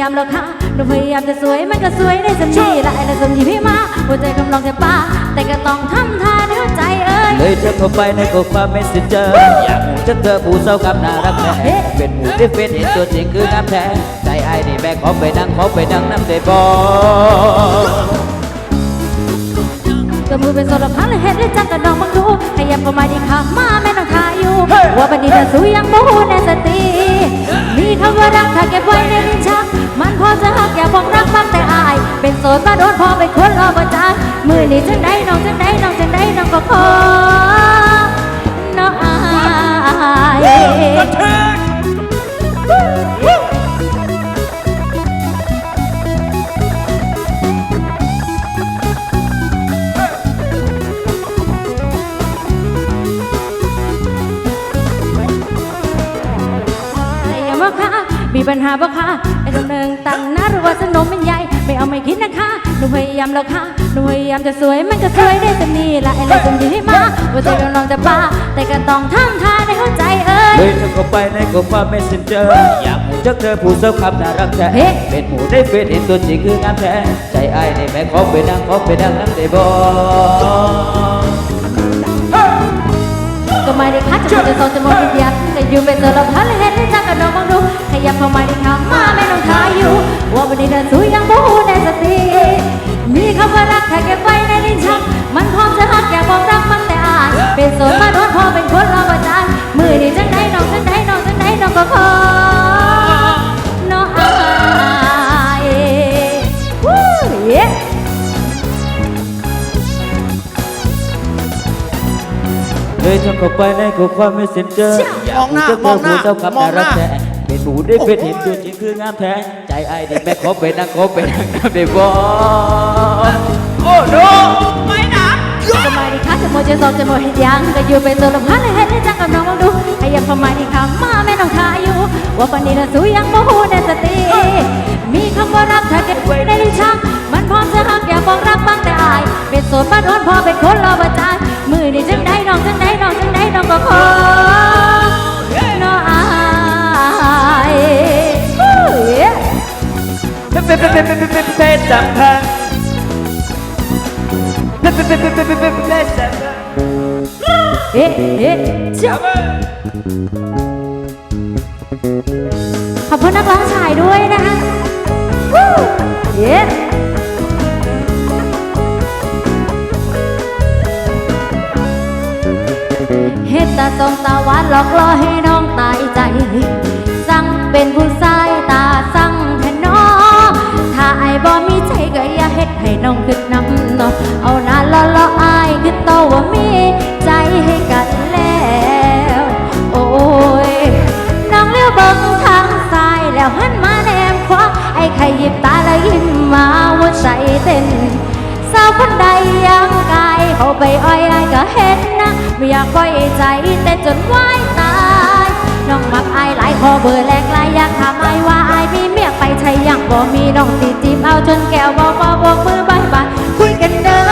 ยายามแล้วค่ะหนูพยายามจะสวยมันก็สวยได้สักทีละไอ้ละสมยีพี่มาหัวใจกำลังจะป้าแต่ก็ต้องทำท่าในหัวใจเอ้ยเลยเธอเข้าไปในกความเมสเซนเจอร์อยากหมูจะเธอผู้เศร้ากับน่ารักแท้เฮ้เป็นหมูที่เป็นเห็นตัวจริงคืองามแท้ใจไอ้ายนี่แบกขอไปนั่งขอไปนั่งน้ำได้บ่ก็มือเป็นโซลพันเลยเห็นได้จักกระดองบังดูขยับเข้ามาดีค่ะมาแม่น้องทาอยู่ว่าบันนี้เธอสู้ยังบ่ฮู้แน่สติ มีคำว่ารักถ้าเก็บไว้ในลิ้นชัก มันพอจะหักอย่าบอกรักบ้างแต่อาย เป็นโสดมาโดนพอเป็นคนรอประจักมือนี้จังได้น้องจังได้น้องจังได้น้องก็คอ มีปัญหาบ่ค่ะไอ้ตรงหนึ่งตั้งนะหรือว่าสนมเป็นใหญ่ ไม่เอาไม่คิดนะคะ หนูพยายามแล้วค่ะ หนูพยายามจะสวยมันก็สวยได้แต่นี่ละไอ้เลยจงยิ้มให้มาว่าใจกำลังจะบ้า แต่ก็ต้องทำท่าในหัวใจเอ้ยเลยเธอเข้าไปในกความเมสเซนเจอร์อยากหมูจะเธอผู้เศร้ากับน่ารักแท้เฮ้ เป็นหมูได้เป็นเห็นตัวจริงคืองามแท้ ใจไอ้ายนี่แบกขอไปนั่งขอไปนั่งน้ำได้บ่ ก็ไม่ได้คัดจะหมดจะโซจะหมดวิญญาณแต่อยู่เป็นตัวเราพันเลยเห็นได้จักกระดองบังดูข ยับเข้ามาดีค่ะมาแม่น้องทายอยู่ ว่าบันนี้เธอสู้ยังบ่ฮู้แน่สติมีคำว่ารักถ้าเก็บไว้ในลิ้นชัก มันพร้อมจะหักอยากบอกรักมันแต่อายเป็นโสดมาโดนพอเป็นคนรอประจานมือนี้จังได้น้องจังได้น้องจังได้น้องก็ขอน้องอายวู้เย้เลยเธอเข้าไปในกความเมสเซนเจอร์อยากหมูจะเธอผู้เศร้ากับน่ารักแท้ หมูได้เป็นเห็นตัวจริงคืองามแท้ใจไอ้ายนี่แบกขอไปนั่งขอไปนั่งน้ำได้บ่โอ้โนก็มาดีค่ะจะโมจะโซจะโมเห็นยังก็อยู่เป็นตัวละพันเลยเห็นได้จังกับน้องมองดูขยับเข้ามาดีค่ะมาแม่น้องทาอยู่ว่าปันนี้เราสู้ยังบ่ฮู้แน่สติมีคำว่ารักถ้าเก็บไว้ในลิ้นชักมันพร้อมจะหักอยากบอกรักบ้างแต่อาย เป็นโสดมาโดนพอเป เป็นเป็นเป็นเป็นเป็นเป็นเป็นจำพังเป็นเป็นเป็นเป็นเป็นเป็นเป็นจำพังเอ๊ะเอ๊ะจ้าขอบคุณนักร้องชายด้วยนะฮะวู้เย้เฮ็ดตาทรงตาหวานหลอกล่อให้น้องตายใจ สั่งเป็นผู้ ให้น้องขึ้นน้ำเนาะเอาหน้าล้อล้ออายขึ้นโตว่ามีใจให้กันแล้ว โอ้ยน้องเลี้ยวเบิ่งทางซ้ายแล้วหันมาแนมขวาไอ้ไข่หยิบตาแล้วยิ้มมาหัวใจเต้นสาวคนใดยังกายเขาไปอ้อยไอ้ายก็เห็นนะไม่อยากปล่อยใจเต้นจนไหวตายน้องมักอายหลายคอเบอร์แหลกหลายอยากถา ใช่ยังบ่มีน้องตีจีบเอาจนแก้วบ่บ่บอกมือบายบายคุยกันเด้อ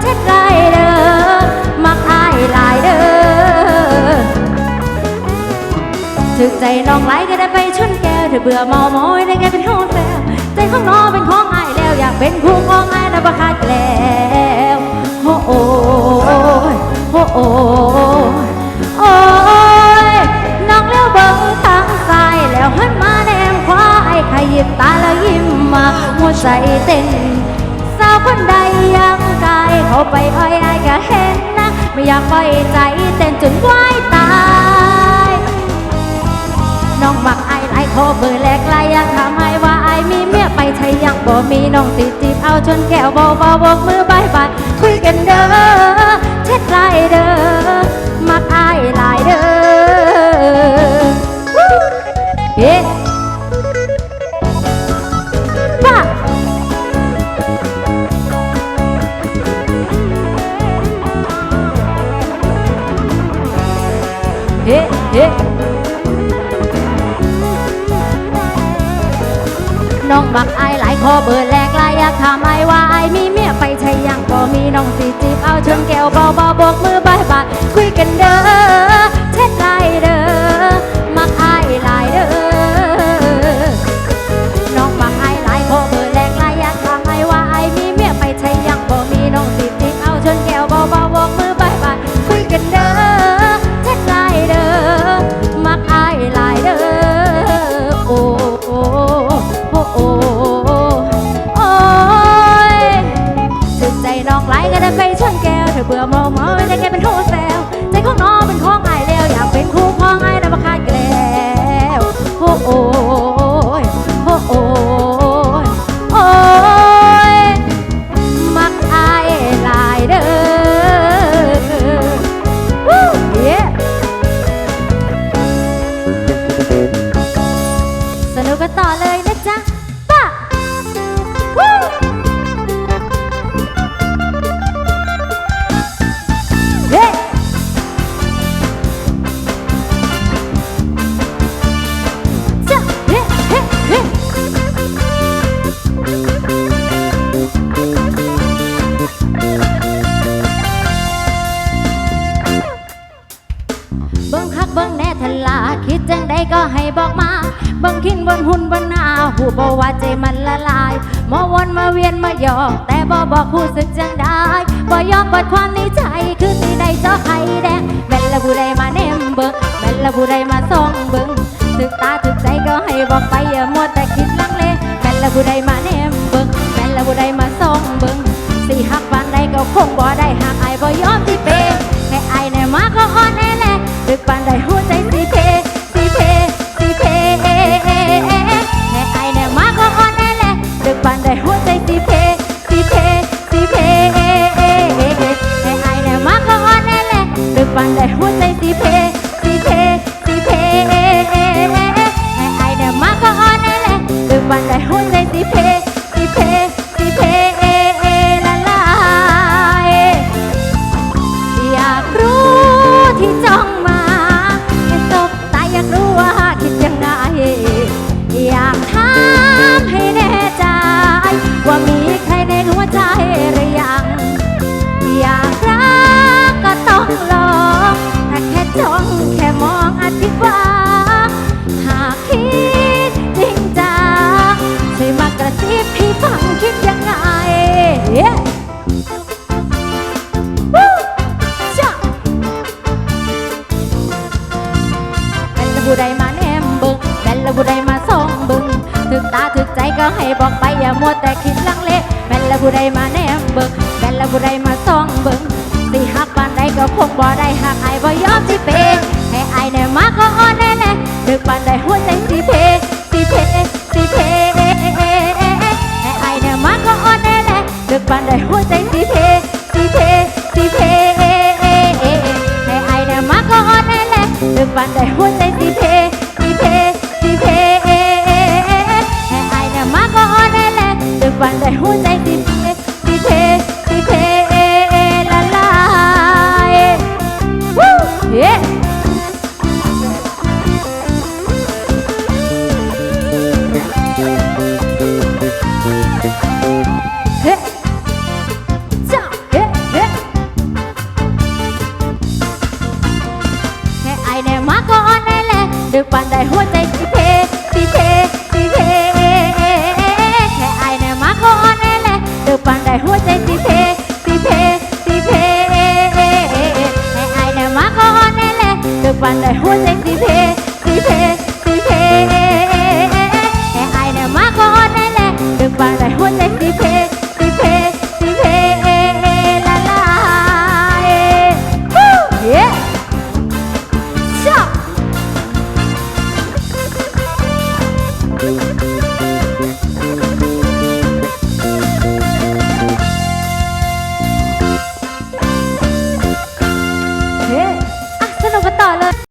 เช็ดไรเด้อมักอายหลายเด้อถึกใจน้องไหลก็ได้ไปชนแก้วถ้าเบื่อเมาหมยได้แกเป็นห้องแซวใจของน้องเป็นของอายแล้วอยากเป็นคู่ของอายนะบ่ขาดแล้วโอ้โอ้โอ้โอ้ หัวใจเต้นสาวคนใดยังกายเขาไปอ้อยอายก็เห็นนะ ไม่อยากปล่อยใจเต้นจนไหวตายน้องมักไอายหลายคอเบอร์แหลกลายอยากถามอายว่าไอายมีเมียไปใช่ยังบ่มีน้องติดจีบเอาจนแก้วเบาเบาบอกมือบายบายคุยกันเด้อเช็ดไรเด้อ น้องมักอายหลายคอเบอร์แหลกลายอยากถามไอว่าไอมีเมียไปใช่ยังบ่มีน้องสิจีบเอาชนแก้วเบาๆบอกมือบายบายคุยกันไรเด้อ จะไปชนแก้วเธอเบื่อมองมองแต่แกเป็น หน้าหูบว่าใจมันละลายมาวนมาเวียนมาหยอก แต่บ่บอกผู้สึกจังได้บ่ยอมปิดความในใจคือสิได้เจาไข่แดงแม่นละผู้ใดมาแนมเบิ้งแม่นละผู้ใดมาส่องเบิ้งถึกตาถึกใจก็ให้บอกไปอย่ามัวแต่คิดลังเลแม่นละผู้ใดมาแนมเบิ้งแม่นละผู้ใดมาส่องเบิ้งสิหักปานใดก็คงบ่ได้หากอายบ่ยอมที่เป็นให้อายแน่มาก็อ่อนแอแลดึกปานใด ก็คงบ่ได้หักไอายบ่ยอมสิเปให้ไอายแน่มาก็อ่อนแน่แน่ดึกปานใดหัวใจสิเพสิเพสิเพให้ไอายแน่มาก็อ่อนแน่แน่ดึกปานใดหัวใจสิเพสิเพสิเพให้ไอายเนี่ยมาก็อ่อนแอแหละดึกปานใดหัวใจสิเพสิเพสิเพให้ไอายเนี่ยมาก็อ่อนแอแหละดึกปานใดหัวใจ được bạn đại hôn tay chỉ thế chỉ thế chỉ thế. Ai nè, má con nè được bạn đại